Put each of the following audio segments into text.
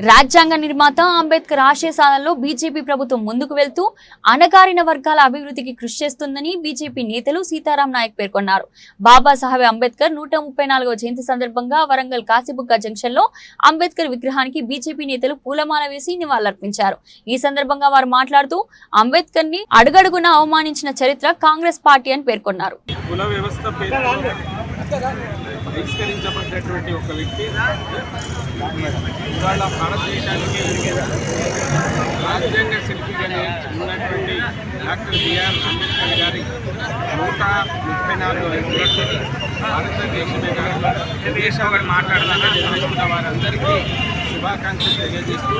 రాజ్యాంగ నిర్మాత అంబేద్కర్ ఆశయ సాధనలో బీజేపీ ప్రభుత్వం ముందుకు వెళ్తూ అణగారిన వర్గాల అభివృద్ధికి కృషి చేస్తుందని బీజేపీ నేతలు సీతారాం నాయక్ పేర్కొన్నారు. బాబాసాహెబ్ అంబేద్కర్ నూట ముప్పై నాలుగవ జయంతి సందర్భంగా వరంగల్ కాసిబుగ్గ జంక్షన్లో అంబేద్కర్ విగ్రహానికి బీజేపీ నేతలు పూలమాల వేసి నివాళులర్పించారు. ఈ సందర్భంగా వారు మాట్లాడుతూ అంబేద్కర్ని అడుగడుగున అవమానించిన చరిత్ర కాంగ్రెస్ పార్టీ అని పేర్కొన్నారు. బహిష్కరించబడ్డటువంటి ఒక వ్యక్తి. ఇవాళ భారతదేశానికి రాజ్యాంగ శిల్పిగా ఉన్నటువంటి డాక్టర్ బిఆర్ అంబేద్కర్ గారి నూట ముప్పై నాలుగు జయంతిని భారతదేశమే కాదు విదేశాలు మాట్లాడాలని నిర్వహిస్తున్న వారందరికీ శుభాకాంక్షలు తెలియజేస్తూ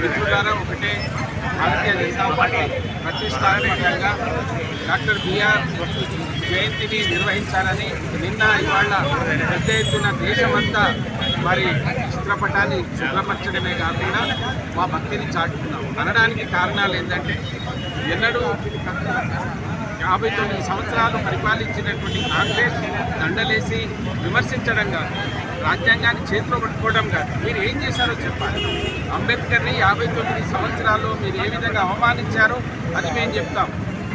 మిత్రులారా ఒకటే భారతీయ జనతా పార్టీ ప్రతిష్టాత్మకంగా డాక్టర్ బిఆర్ జయంతిని నిర్వహించాలని నిన్న ఇవాళ పెద్ద ఎత్తున దేశమంతా మరి చిత్రపటాన్ని శుభ్రపరచడమే కాకుండా మా భక్తిని చాటుకున్నాం. అనడానికి కారణాలు ఏంటంటే ఎన్నడూ యాభై తొమ్మిది సంవత్సరాలు పరిపాలించినటువంటి కాంగ్రెస్ దండలేసి విమర్శించడం కాదు రాజ్యాంగాన్ని చేతిలో పట్టుకోవడం కాదు. మీరు ఏం చేశారో చెప్పాలి. అంబేద్కర్ని యాభై తొమ్మిది సంవత్సరాలు మీరు ఏ విధంగా అవమానించారో అది మేము చెప్తాం.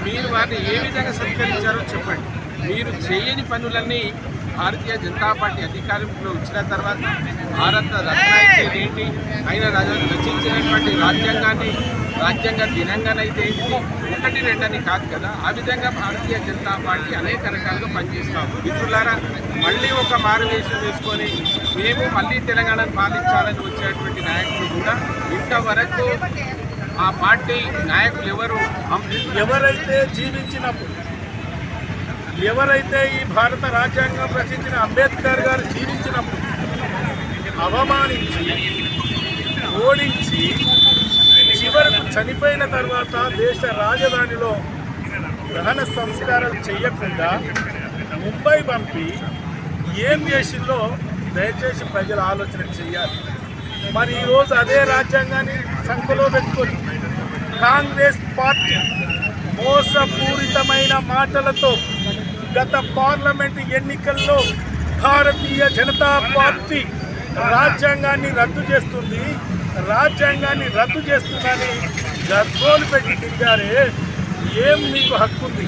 మీరు వారిని ఏ విధంగా సత్కరించారో చెప్పండి. మీరు చేయని పనులన్నీ భారతీయ జనతా పార్టీ అధికారంలో వచ్చిన తర్వాత భారత రత్న ఏంటి? ఆయన రచించినటువంటి రాజ్యాంగాన్ని రాజ్యాంగ దినంగానైతే ఏంటి? ఒకటి రెండని కాదు కదా. ఆ విధంగా భారతీయ జనతా పార్టీ అనేక రకాలుగా పనిచేస్తాము మిత్రులారా మళ్ళీ ఒక మారువేషం వేసుకొని మేము మళ్ళీ తెలంగాణను పాలించాలని వచ్చేటువంటి నాయకులు కూడా ఇంతవరకు ఆ పార్టీ నాయకులు ఎవరు? ఎవరైతే జీవించినప్పుడు ఎవరైతే ఈ భారత రాజ్యాంగం రచించిన అంబేద్కర్ గారు జీవించినప్పుడు అవమానించి ఓడించి చివరకు చనిపోయిన తర్వాత దేశ రాజధానిలో దహన సంస్కారం చేయకుండా ముంబై పంపి ఏం చేసిందో దయచేసి ప్రజలు ఆలోచన చేయాలి. మరి ఈరోజు అదే రాజ్యాంగాన్ని సంఖలో పెట్టుకొని కాంగ్రెస్ పార్టీ మోసపూరితమైన మాటలతో గత పార్లమెంటు ఎన్నికల్లో భారతీయ జనతా పార్టీ రాజ్యాంగాన్ని రద్దు చేస్తుంది రాజ్యాంగాన్ని రద్దు చేస్తుందని గర్భోలు పెట్టి దిగారే ఏం మీకు హక్కు ఉంది?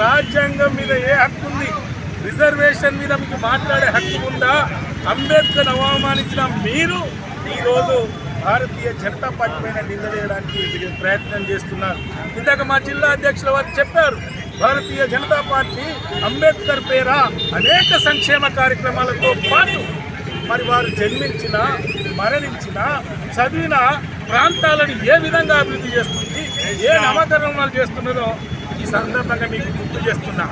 రాజ్యాంగం మీద ఏ హక్కు ఉంది? రిజర్వేషన్ మీద మీకు మాట్లాడే హక్కు ఉందా? అంబేద్కర్ అవమానించిన మీరు ఈరోజు భారతీయ జనతా పార్టీ పైన నిందలేయడానికి ప్రయత్నం చేస్తున్నారు. ఇందాక మా జిల్లా అధ్యక్షుల వారు చెప్పారు భారతీయ జనతా పార్టీ అంబేద్కర్ పేర అనేక సంక్షేమ కార్యక్రమాలతో పాటు మరి వారు జన్మించిన మరణించిన చదివిన ప్రాంతాలను ఏ విధంగా అభివృద్ధి చేస్తుంది ఏ నవకరణాలు చేస్తున్నదో ఈ సందర్భంగా మీకు గుర్తు చేస్తున్నా.